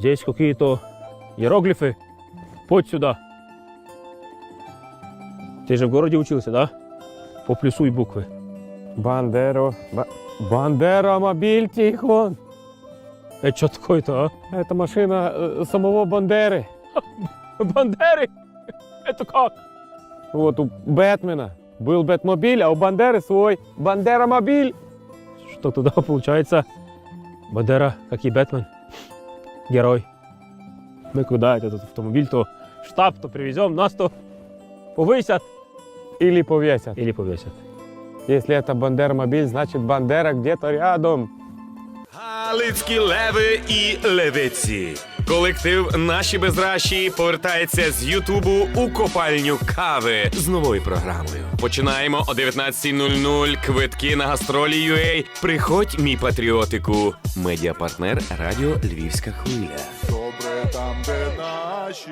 Здесь какие-то иероглифы. Подь сюда. Ты же в городе учился, да? Поплюсуй буквы. Бандеро. Ба- Бандеромобиль, Тихон. Это что такое-то, Это машина э, самого Бандеры. а? Бандеры? Это как? Вот у Бэтмена был Бэтмобиль, а у Бандеры свой Бандеромобиль. Что туда получается? Бандера, как и Бэтмен. Герой. Мы куда этот автомобиль, то штаб, то привезем, нас то повысят Или повесят. или повесят. Если это Бандеромобиль, значит Бандера где-то рядом. Галицькі леви і левиці. Колектив Наші безращі повертається з Ютубу у копальню кави з новою програмою. Починаємо о 19.00. Квитки на гастролі UA. Приходь, мій патріотику. Медіапартнер Радіо Львівська хвиля. Добре там, де наші